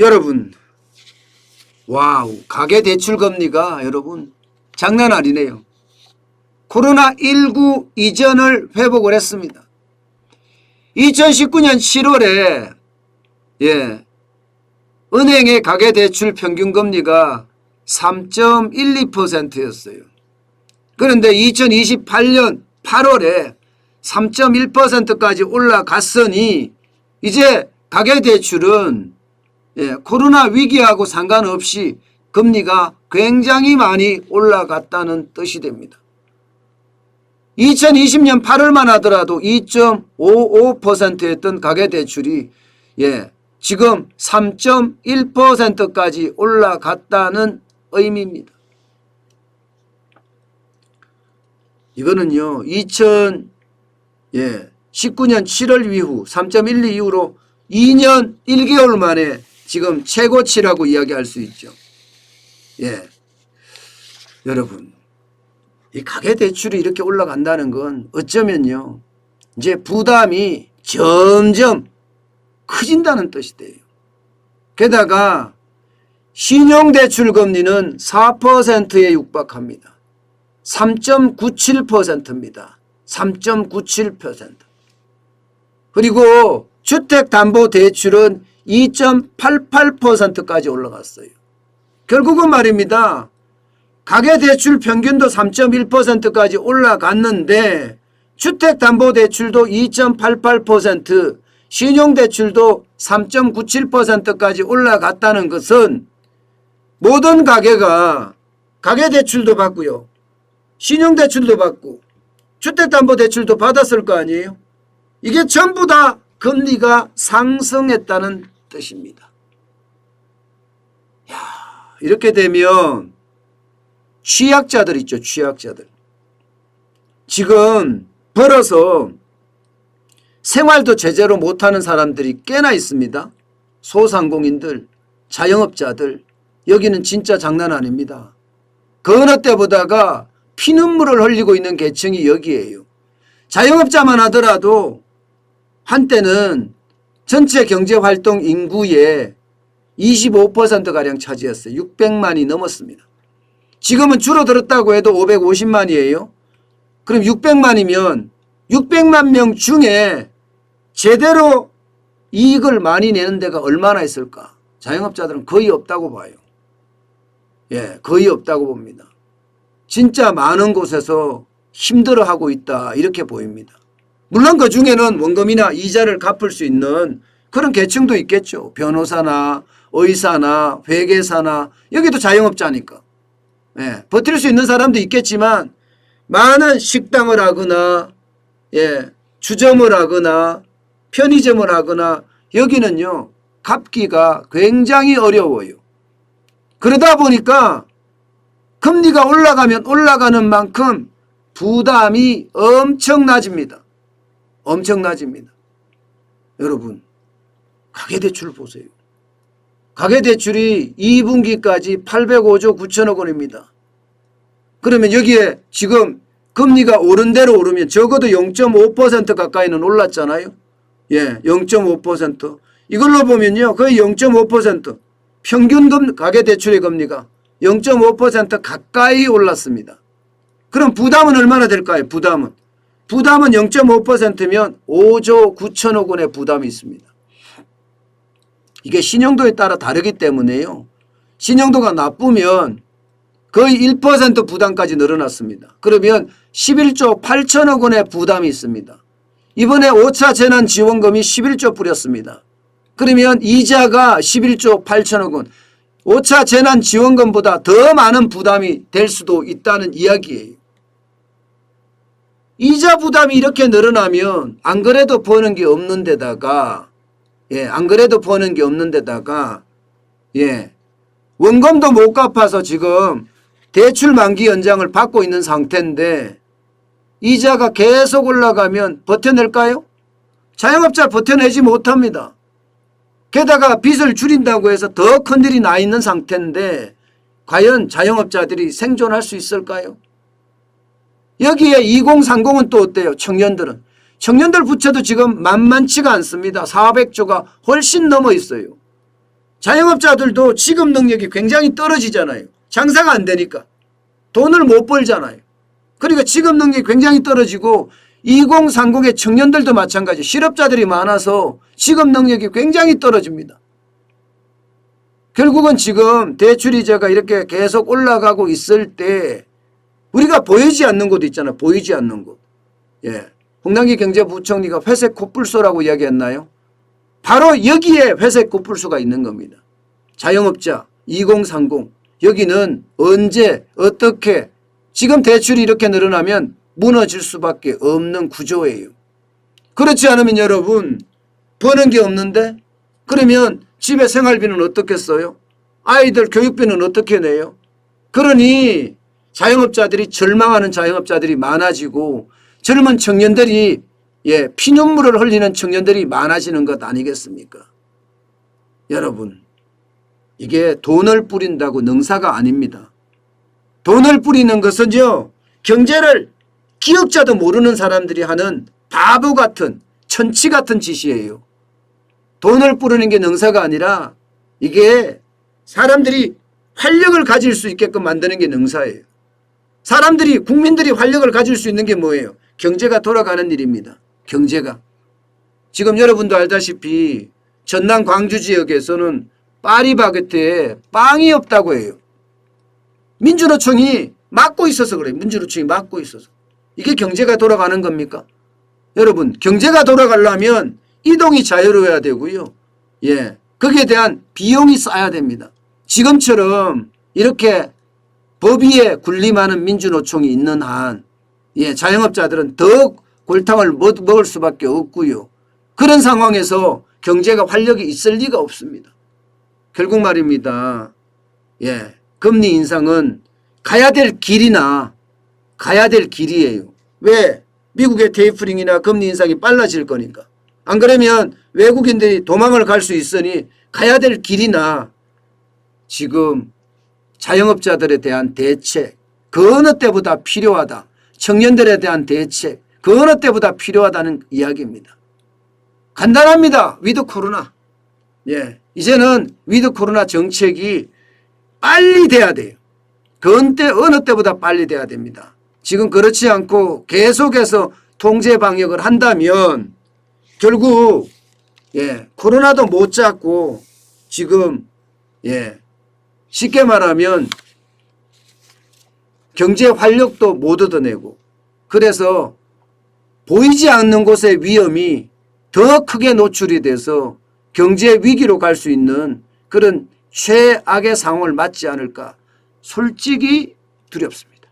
여러분, 와우, 가계 대출 금리가 여러분 장난 아니네요. 코로나19 이전을 회복을 했습니다. 2019년 7월에 예, 은행의 가계 대출 평균 금리가 3.12%였어요. 그런데 2028년 8월에 3.1%까지 올라갔으니 이제 가계 대출은 예, 코로나 위기하고 상관없이 금리가 굉장히 많이 올라갔다는 뜻이 됩니다. 2020년 8월만 하더라도 2.55%였던 가계대출이 예, 지금 3.1%까지 올라갔다는 의미입니다. 이거는요, 2019년 7월 이후 3.12 이후로 2년 1개월 만에 지금 최고치라고 이야기할 수 있죠. 예. 여러분, 이 가계대출이 이렇게 올라간다는 건 어쩌면요, 이제 부담이 점점 커진다는 뜻이 돼요. 게다가 신용대출 금리는 4%에 육박합니다. 3.97%입니다. 3.97%. 그리고 주택담보대출은 2.88%까지 올라갔어요. 결국은 말입니다. 가계대출 평균도 3.1%까지 올라갔는데 주택담보대출도 2.88%, 신용대출도 3.97%까지 올라갔다는 것은 모든 가계가 가계대출도 받고요. 신용대출도 받고 주택담보대출도 받았을 거 아니에요. 이게 전부 다 금리가 상승했다는 뜻입니다. 야, 이렇게 되면 취약자들 있죠. 취약자들. 지금 벌어서 생활도 제대로 못하는 사람들이 꽤나 있습니다. 소상공인들, 자영업자들 여기는 진짜 장난 아닙니다. 그 어느 때보다가 피눈물을 흘리고 있는 계층이 여기에요. 자영업자만 하더라도 한때는 전체 경제활동 인구의 25%가량 차지했어요. 600만이 넘었습니다. 지금은 줄어들었다고 해도 550만이에요. 그럼 600만이면 600만 명 중에 제대로 이익을 많이 내는 데가 얼마나 있을까? 자영업자들은 거의 없다고 봐요. 예, 거의 없다고 봅니다. 진짜 많은 곳에서 힘들어하고 있다 이렇게 보입니다. 물론 그 중에는 원금이나 이자를 갚을 수 있는 그런 계층도 있겠죠. 변호사나 의사나 회계사나 여기도 자영업자니까. 예, 버틸 수 있는 사람도 있겠지만 많은 식당을 하거나 예, 주점을 하거나 편의점을 하거나 여기는요. 갚기가 굉장히 어려워요. 그러다 보니까 금리가 올라가면 올라가는 만큼 부담이 엄청나집니다. 엄청나집니다. 여러분, 가계대출 보세요. 가계대출이 2분기까지 805조 9천억 원입니다. 그러면 여기에 지금 금리가 오른 대로 오르면 적어도 0.5% 가까이는 올랐잖아요. 예, 0.5%. 이걸로 보면요. 거의 0.5% 평균 금 가계대출의 금리가 0.5% 가까이 올랐습니다. 그럼 부담은 얼마나 될까요? 부담은. 부담은 0.5%면 5조 9천억 원의 부담이 있습니다. 이게 신용도에 따라 다르기 때문에요. 신용도가 나쁘면 거의 1% 부담까지 늘어났습니다. 그러면 11조 8천억 원의 부담이 있습니다. 이번에 5차 재난지원금이 11조 뿌렸습니다. 그러면 이자가 11조 8천억 원, 5차 재난지원금보다 더 많은 부담이 될 수도 있다는 이야기예요. 이자 부담이 이렇게 늘어나면 안 그래도 버는 게 없는 데다가 예, 안 그래도 버는 게 없는 데다가 예, 원금도 못 갚아서 지금 대출 만기 연장을 받고 있는 상태인데 이자가 계속 올라가면 버텨낼까요? 자영업자 버텨내지 못합니다. 게다가 빚을 줄인다고 해서 더 큰일이 나 있는 상태인데 과연 자영업자들이 생존할 수 있을까요? 여기에 2030은 또 어때요? 청년들은. 청년들 부채도 지금 만만치가 않습니다. 400조가 훨씬 넘어 있어요. 자영업자들도 지급 능력이 굉장히 떨어지잖아요. 장사가 안 되니까. 돈을 못 벌잖아요. 그러니까 지급 능력이 굉장히 떨어지고 2030의 청년들도 마찬가지 실업자들이 많아서 지급 능력이 굉장히 떨어집니다. 결국은 지금 대출 이자가 이렇게 계속 올라가고 있을 때 우리가 보이지 않는 곳 있잖아요. 보이지 않는 곳. 예. 홍남기 경제부총리가 회색 코뿔소라고 이야기했나요? 바로 여기에 회색 코뿔소가 있는 겁니다. 자영업자 2030 여기는 언제 어떻게 지금 대출이 이렇게 늘어나면 무너질 수밖에 없는 구조예요. 그렇지 않으면 여러분 버는 게 없는데 그러면 집에 생활비는 어떻게 써요? 아이들 교육비는 어떻게 내요? 그러니 자영업자들이 절망하는 자영업자들이 많아지고 젊은 청년들이 예, 피눈물을 흘리는 청년들이 많아지는 것 아니겠습니까? 여러분, 이게 돈을 뿌린다고 능사가 아닙니다. 돈을 뿌리는 것은요, 경제를 기억자도 모르는 사람들이 하는 바보 같은, 천치 같은 짓이에요. 돈을 뿌리는 게 능사가 아니라 이게 사람들이 활력을 가질 수 있게끔 만드는 게 능사예요. 사람들이, 국민들이 활력을 가질 수 있는 게 뭐예요? 경제가 돌아가는 일입니다. 경제가. 지금 여러분도 알다시피 전남 광주 지역에서는 파리바게트에 빵이 없다고 해요. 민주노총이 막고 있어서 그래요. 민주노총이 막고 있어서. 이게 경제가 돌아가는 겁니까? 여러분, 경제가 돌아가려면 이동이 자유로워야 되고요. 예. 거기에 대한 비용이 쌓여야 됩니다. 지금처럼 이렇게 법 위에 군림하는 민주노총이 있는 한, 예, 자영업자들은 더 골탕을 먹- 먹을 수밖에 없고요. 그런 상황에서 경제가 활력이 있을 리가 없습니다. 결국 말입니다. 예, 금리 인상은 가야 될 길이나 가야 될 길이에요. 왜? 미국의 테이프링이나 금리 인상이 빨라질 거니까. 안 그러면 외국인들이 도망을 갈 수 있으니 가야 될 길이나 지금 자영업자들에 대한 대책 그 어느 때보다 필요하다. 청년들에 대한 대책 그 어느 때보다 필요하다는 이야기입니다. 간단합니다. 위드 코로나. 예. 이제는 위드 코로나 정책이 빨리 돼야 돼요. 그 언제 어느 때보다 빨리 돼야 됩니다. 지금 그렇지 않고 계속해서 통제 방역을 한다면 결국 예, 코로나도 못 잡고 지금 예, 쉽게 말하면 경제 활력도 못 얻어내고 그래서 보이지 않는 곳의 위험이 더 크게 노출이 돼서 경제 위기로 갈 수 있는 그런 최악의 상황을 맞지 않을까 솔직히 두렵습니다.